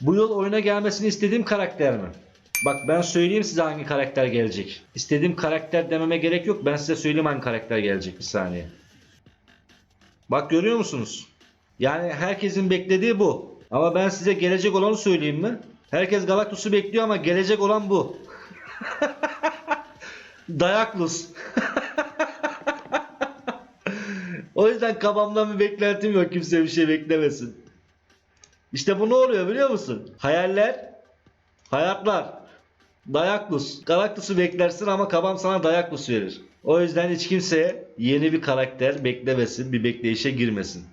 Bu yıl oyuna gelmesini istediğim karakter mi? Bak ben söyleyeyim size hangi karakter gelecek. İstediğim karakter dememe gerek yok. Ben size söyleyeyim hangi karakter gelecek bir saniye. Bak görüyor musunuz? Yani herkesin beklediği bu. Ama ben size gelecek olanı söyleyeyim mi? Herkes Galactus'u bekliyor ama gelecek olan bu. Dayaklus. o yüzden kafamdan bir beklentim yok. Kimse bir şey beklemesin. İşte bu ne oluyor biliyor musun? Hayaller, hayatlar. Dayaklus. Galactus'u beklersin ama kabam sana Dayaklus verir. O yüzden hiç kimse yeni bir karakter beklemesin, bir bekleyişe girmesin.